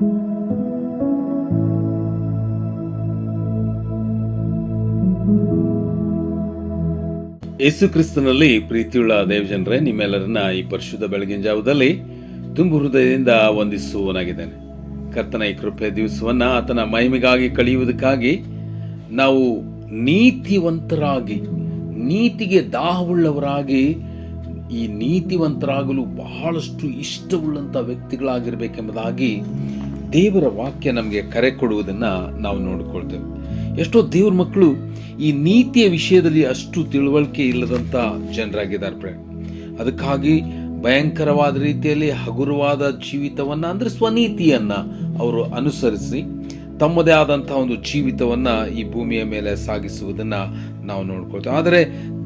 ಯೇಸು ಕ್ರಿಸ್ತನಲ್ಲಿ ಪ್ರೀತಿಯುಳ್ಳ ದೇವಜನರೇ, ನಿಮ್ಮೆಲ್ಲರನ್ನ ಈ ಪರಿಶುದ್ಧ ಬೆಳಗಿನ ಜಾವದಲ್ಲಿ ತುಂಬು ಹೃದಯದಿಂದ ವಂದಿಸುವನಾಗಿದ್ದೇನೆ ಕರ್ತನ ಈ ಕೃಪೆ ದಿವಸವನ್ನ ಆತನ ಮಹಿಮೆಗಾಗಿ ಕಳೆಯುವುದಕ್ಕಾಗಿ ನಾವು ನೀತಿವಂತರಾಗಿ, ನೀತಿಗೆ ದಾಹವುಳ್ಳವರಾಗಿ, ಈ ನೀತಿವಂತರಾಗಲು ಬಹಳಷ್ಟು ಇಷ್ಟವುಳ್ಳಂಥ ವ್ಯಕ್ತಿಗಳಾಗಿರ್ಬೇಕೆಂಬುದಾಗಿ ದೇವರ ವಾಕ್ಯ ನಮಗೆ ಕರೆ ಕೊಡುವುದನ್ನು ನಾವು ನೋಡಿಕೊಳ್ತೇವೆ. ಎಷ್ಟೋ ದೇವ್ರ ಮಕ್ಕಳು ಈ ನೀತಿಯ ವಿಷಯದಲ್ಲಿ ಅಷ್ಟು ತಿಳುವಳಿಕೆ ಇಲ್ಲದಂಥ ಜನರಾಗಿದ್ದಾರೆ ಫ್ರೆಂಡ್ ಅದಕ್ಕಾಗಿ ಭಯಂಕರವಾದ ರೀತಿಯಲ್ಲಿ ಹಗುರವಾದ ಜೀವಿತವನ್ನು ಅಂದರೆ ಸ್ವನೀತಿಯನ್ನು ಅವರು ಅನುಸರಿಸಿ ತಮ್ಮದೇ ಆದಂಥ ಒಂದು ಜೀವಿತವನ್ನ ಈ ಭೂಮಿಯ ಮೇಲೆ ಸಾಗಿಸುವುದನ್ನ ನಾವು ನೋಡ್ಕೊಳ್ತೇವೆ. ಆದರೆ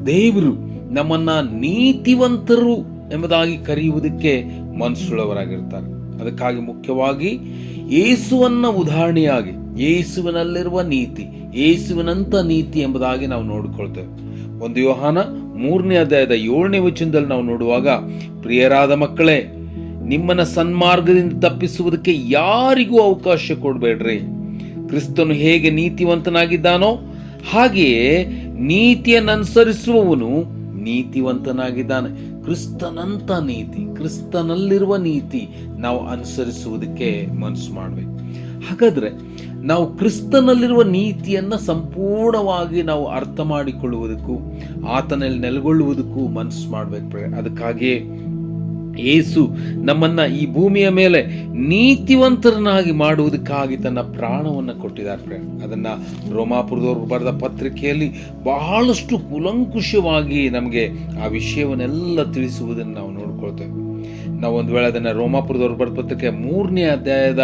ದೇವರು ನಮ್ಮನ್ನ ನೀತಿವಂತರು ಎಂಬುದಾಗಿ ಕರೆಯುವುದಕ್ಕೆ ಮನಸ್ಸುಳ್ಳವರಾಗಿರ್ತಾರೆ ಅದಕ್ಕಾಗಿ ಮುಖ್ಯವಾಗಿ ಯೇಸುವನ್ನ ಉದಾಹರಣೆಯಾಗಿ, ಏಸುವಿನಲ್ಲಿರುವ ನೀತಿ, ಏಸುವಿನಂತ ನೀತಿ ಎಂಬುದಾಗಿ ನಾವು ನೋಡಿಕೊಳ್ತೇವೆ. ಒಂದು ಯೋಹಾನ ಮೂರನೇ ಅಧ್ಯಾಯದ ಏಳನೇ ವಚನದಲ್ಲಿ ನಾವು ನೋಡುವಾಗ, ಪ್ರಿಯರಾದ ಮಕ್ಕಳೇ, ನಿಮ್ಮನ್ನ ಸನ್ಮಾರ್ಗದಿಂದ ತಪ್ಪಿಸುವುದಕ್ಕೆ ಯಾರಿಗೂ ಅವಕಾಶ ಕೊಡಬೇಡ್ರಿ. ಕ್ರಿಸ್ತನು ಹೇಗೆ ನೀತಿವಂತನಾಗಿದ್ದಾನೋ, ಹಾಗೆಯೇ ನೀತಿಯನ್ನು ಅನುಸರಿಸುವವನು ನೀತಿವಂತನಾಗಿದ್ದಾನೆ. ಕ್ರಿಸ್ತನಂತ ನೀತಿ, ಕ್ರಿಸ್ತನಲ್ಲಿರುವ ನೀತಿ ನಾವು ಅನುಸರಿಸುವುದಕ್ಕೆ ಮನಸ್ಸು ಮಾಡಬೇಕು. ಹಾಗಾದ್ರೆ ನಾವು ಕ್ರಿಸ್ತನಲ್ಲಿರುವ ನೀತಿಯನ್ನ ಸಂಪೂರ್ಣವಾಗಿ ನಾವು ಅರ್ಥ ಮಾಡಿಕೊಳ್ಳುವುದಕ್ಕೂ, ಆತನಲ್ಲಿ ನೆಲೆಗೊಳ್ಳುವುದಕ್ಕೂ ಮನಸ್ಸು ಮಾಡಬೇಕು. ಅದಕ್ಕಾಗಿಯೇ ಏಸು ನಮ್ಮನ್ನ ಈ ಭೂಮಿಯ ಮೇಲೆ ನೀತಿವಂತರನ್ನಾಗಿ ಮಾಡುವುದಕ್ಕಾಗಿ ತನ್ನ ಪ್ರಾಣವನ್ನು ಕೊಟ್ಟಿದ್ದಾರೆ ಫ್ರೆಂಡ್. ಅದನ್ನು ರೋಮಾಪುರದವರು ಬರೆದ ಪತ್ರಿಕೆಯಲ್ಲಿ ಬಹಳಷ್ಟು ಕುಲಂಕುಷವಾಗಿ ನಮಗೆ ಆ ವಿಷಯವನ್ನೆಲ್ಲ ತಿಳಿಸುವುದನ್ನು ನಾವು ನೋಡ್ಕೊಳ್ತೇವೆ. ನಾವು ಒಂದು ವೇಳೆ ಅದನ್ನು ರೋಮಾಪುರದವರು ಬರೆದ ಪತ್ರಿಕೆ ಮೂರನೇ ಅಧ್ಯಾಯದ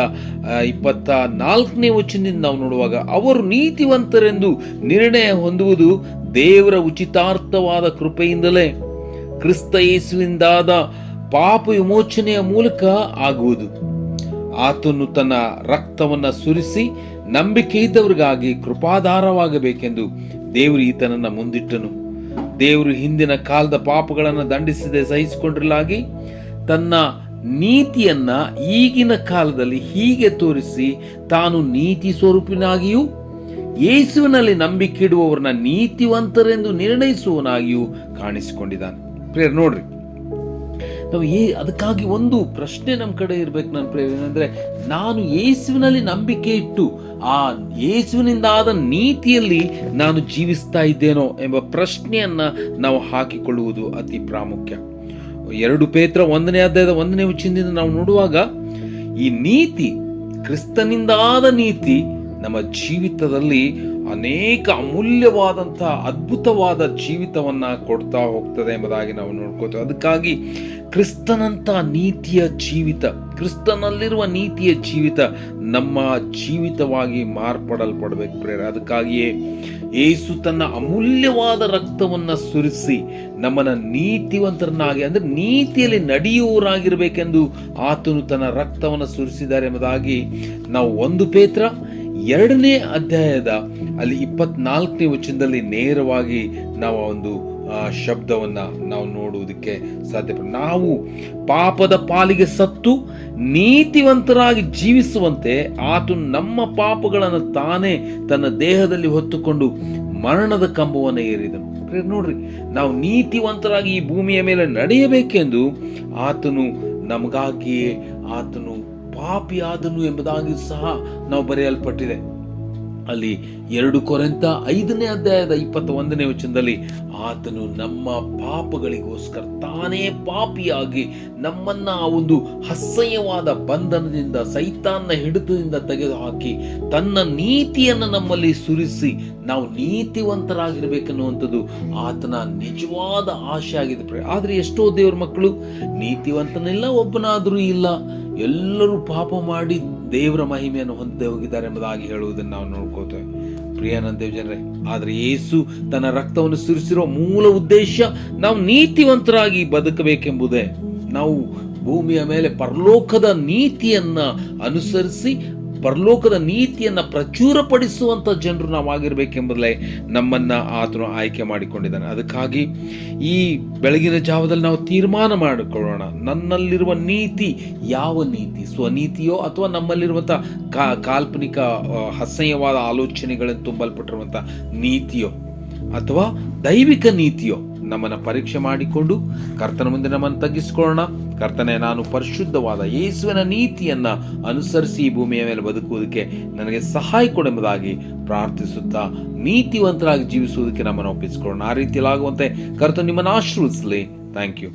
ಇಪ್ಪತ್ತ ನಾಲ್ಕನೇ ವಚನದಿಂದ ನಾವು ನೋಡುವಾಗ, ಅವರು ನೀತಿವಂತರೆಂದು ನಿರ್ಣಯ ಹೊಂದುವುದು ದೇವರ ಉಚಿತಾರ್ಥವಾದ ಕೃಪೆಯಿಂದಲೇ. ಕ್ರಿಸ್ತ ಯೇಸುವಿಂದಾದ ಪಾಪ ವಿಮೋಚನೆಯ ಮೂಲಕ ಆಗುವುದು. ಆತನು ತನ್ನ ರಕ್ತವನ್ನು ಸುರಿಸಿ ನಂಬಿಕೆ ಇದ್ದವರಿಗಾಗಿ ಕೃಪಾಧಾರವಾಗಬೇಕೆಂದು ದೇವರು ಈತನನ್ನ ಮುಂದಿಟ್ಟನು. ದೇವರು ಹಿಂದಿನ ಕಾಲದ ಪಾಪಗಳನ್ನು ದಂಡಿಸದೆ ಸಹಿಸಿಕೊಂಡಿರಲಾಗಿ ತನ್ನ ನೀತಿಯನ್ನ ಈಗಿನ ಕಾಲದಲ್ಲಿ ಹೀಗೆ ತೋರಿಸಿ ತಾನು ನೀತಿ ಸ್ವರೂಪಿನಾಗಿಯೂ ಯೇಸುವಿನಲ್ಲಿ ನಂಬಿಕೆ ಇಡುವವರನ್ನ ನೀತಿವಂತರೆಂದು ನಿರ್ಣಯಿಸುವನಾಗಿಯೂ ಕಾಣಿಸಿಕೊಂಡಿದ್ದಾನೆ. ಪ್ರೇರ್ ನೋಡ್ರಿ. ನಾವು ಏ, ಅದಕ್ಕಾಗಿ ಒಂದು ಪ್ರಶ್ನೆ ನಮ್ಮ ಕಡೆ ಇರಬೇಕು ನನ್ನ ಪ್ರೇಮ ಏನಂದರೆ ನಾನು ಯೇಸುವಿನಲ್ಲಿ ನಂಬಿಕೆ ಇಟ್ಟು ಆ ಯೇಸುವಿನಿಂದ ಆದ ನೀತಿಯಲ್ಲಿ ನಾನು ಜೀವಿಸ್ತಾ ಇದ್ದೇನೋ ಎಂಬ ಪ್ರಶ್ನೆಯನ್ನು ನಾವು ಹಾಕಿಕೊಳ್ಳುವುದು ಅತಿ ಪ್ರಾಮುಖ್ಯ. ಎರಡು ಪೇತ್ರ ಒಂದನೇ ಅಧ್ಯಾಯದ ಒಂದನೇ ವಚನದಿಂದ ನಾವು ನೋಡುವಾಗ, ಈ ನೀತಿ ಕ್ರಿಸ್ತನಿಂದಾದ ನೀತಿ ನಮ್ಮ ಜೀವಿತದಲ್ಲಿ ಅನೇಕ ಅಮೂಲ್ಯವಾದಂತಹ ಅದ್ಭುತವಾದ ಜೀವಿತವನ್ನ ಕೊಡ್ತಾ ಹೋಗ್ತದೆ ಎಂಬುದಾಗಿ ನಾವು ನೋಡ್ಕೋತೇವೆ ಅದಕ್ಕಾಗಿ ಕ್ರಿಸ್ತನಂತ ನೀತಿಯ ಜೀವಿತ, ಕ್ರಿಸ್ತನಲ್ಲಿರುವ ನೀತಿಯ ಜೀವಿತ ನಮ್ಮ ಜೀವಿತವಾಗಿ ಮಾರ್ಪಡಲ್ಪಡಬೇಕು ಪ್ರೇರ ಅದಕ್ಕಾಗಿಯೇ ಏಸು ತನ್ನ ಅಮೂಲ್ಯವಾದ ರಕ್ತವನ್ನ ಸುರಿಸಿ ನಮ್ಮನ್ನು ನೀತಿವಂತರನ್ನಾಗಿ, ಅಂದ್ರೆ ನೀತಿಯಲ್ಲಿ ನಡೆಯುವವರಾಗಿರ್ಬೇಕೆಂದು ಆತನು ತನ್ನ ರಕ್ತವನ್ನು ಸುರಿಸಿದ್ದಾರೆ ಎಂಬುದಾಗಿ ನಾವು ಒಂದು ಪೇತ್ರ ಎರಡನೇ ಅಧ್ಯಾಯದ ಅಲ್ಲಿ ಇಪ್ಪತ್ನಾಲ್ಕನೇ ವಚನದಲ್ಲಿ ನೇರವಾಗಿ ನಾವು ಒಂದು ಶಬ್ದವನ್ನ ನಾವು ನೋಡುವುದಕ್ಕೆ ಸಾಧ್ಯ ನಾವು ಪಾಪದ ಪಾಲಿಗೆ ಸತ್ತು, ನೀತಿವಂತರಾಗಿ ಜೀವಿಸುವಂತೆ ಆತನು ನಮ್ಮ ಪಾಪಗಳನ್ನು ತಾನೇ ತನ್ನ ದೇಹದಲ್ಲಿ ಹೊತ್ತುಕೊಂಡು ಮರಣದ ಕಂಬವನ್ನು ಏರಿದನು. ನೋಡ್ರಿ, ನಾವು ನೀತಿವಂತರಾಗಿ ಈ ಭೂಮಿಯ ಮೇಲೆ ನಡೆಯಬೇಕೆಂದು ಆತನು ನಮಗಾಗಿಯೇ ಆತನು ಪಾಪಿಯಾದನು ಎಂಬುದಾಗಿ ಸಹ ನಾವು ಬರೆಯಲ್ಪಟ್ಟಿದೆ. ಅಲ್ಲಿ ಎರಡು ಕೊರೆಂತ ಐದನೇ ಅಧ್ಯಾಯದ ಇಪ್ಪತ್ತ ಒಂದನೇ ವಚನದಲ್ಲಿ, ಆತನು ನಮ್ಮ ಪಾಪಗಳಿಗೋಸ್ಕರ ತಾನೇ ಪಾಪಿಯಾಗಿ ನಮ್ಮನ್ನ ಆ ಒಂದು ಅಸಹ್ಯವಾದ ಬಂಧನದಿಂದ, ಸೈತಾನ್ನ ಹಿಡಿತದಿಂದ ತೆಗೆದುಹಾಕಿ ತನ್ನ ನೀತಿಯನ್ನು ನಮ್ಮಲ್ಲಿ ಸುರಿಸಿ ನಾವು ನೀತಿವಂತರಾಗಿರ್ಬೇಕನ್ನುವಂಥದ್ದು ಆತನ ನಿಜವಾದ ಆಶೆ ಆಗಿದೆ ಆದರೆ ಎಷ್ಟೋ ದೇವ್ರ ಮಕ್ಕಳು ನೀತಿವಂತನಿಲ್ಲ, ಒಬ್ಬನಾದರೂ ಇಲ್ಲ. ಎಲ್ಲರೂ ಪಾಪ ಮಾಡಿ ದೇವರ ಮಹಿಮೆಯನ್ನು ಹೊಂದದೆ ಹೋಗಿದ್ದಾರೆ ಎಂಬುದಾಗಿ ಹೇಳುವುದನ್ನು ನಾವು ನೋಡ್ಕೋತೇವೆ ಪ್ರಿಯಾನಂದೇವ್ ಜನರೇ, ಆದರೆ ಯೇಸು ತನ್ನ ರಕ್ತವನ್ನು ಸುರಿಸಿರೋ ಮೂಲ ಉದ್ದೇಶ ನಾವು ನೀತಿವಂತರಾಗಿ ಬದುಕಬೇಕೆಂಬುದೇ. ನಾವು ಭೂಮಿಯ ಮೇಲೆ ಪರಲೋಕದ ನೀತಿಯನ್ನ ಅನುಸರಿಸಿ ಪರಲೋಕದ ನೀತಿಯನ್ನು ಪ್ರಚುರಪಡಿಸುವಂಥ ಜನರು ನಾವು ಆಗಿರಬೇಕೆಂಬುದಲ್ಲೇ ನಮ್ಮನ್ನು ಆತನು ಆಯ್ಕೆ ಮಾಡಿಕೊಂಡಿದ್ದಾನೆ. ಅದಕ್ಕಾಗಿ ಈ ಬೆಳಗಿನ ಜಾವದಲ್ಲಿ ನಾವು ತೀರ್ಮಾನ ಮಾಡಿಕೊಳ್ಳೋಣ. ನನ್ನಲ್ಲಿರುವ ನೀತಿ ಯಾವ ನೀತಿ? ಸ್ವನೀತಿಯೋ ಅಥವಾ ನಮ್ಮಲ್ಲಿರುವಂಥ ಕಾಲ್ಪನಿಕ ಅಸಹ್ಯವಾದ ಆಲೋಚನೆಗಳನ್ನು ತುಂಬಲ್ಪಟ್ಟಿರುವಂಥ ನೀತಿಯೋ ಅಥವಾ ದೈವಿಕ ನೀತಿಯೋ? ನಮ್ಮನ್ನು ಪರೀಕ್ಷೆ ಮಾಡಿಕೊಂಡು ಕರ್ತನ ಮುಂದೆ ನಮ್ಮನ್ನು ತಗ್ಗಿಸಿಕೊಳ್ಳೋಣ. ಕರ್ತನೆ, ನಾನು ಪರಿಶುದ್ಧವಾದ ಯೇಸುವಿನ ನೀತಿಯನ್ನ ಅನುಸರಿಸಿ ಈ ಭೂಮಿಯ ಮೇಲೆ ಬದುಕುವುದಕ್ಕೆ ನನಗೆ ಸಹಾಯ ಕೊಡೆಂಬುದಾಗಿ ಪ್ರಾರ್ಥಿಸುತ್ತಾ ನೀತಿವಂತರಾಗಿ ಜೀವಿಸುವುದಕ್ಕೆ ನಮ್ಮನ್ನು ಒಪ್ಪಿಸಿಕೊಳ್ಳೋಣ. ಆ ರೀತಿಯಲ್ಲಾಗುವಂತೆ ಕರ್ತನು ನಿಮ್ಮನ್ನು ಆಶೀರ್ವದಿಸಲಿ. Thank you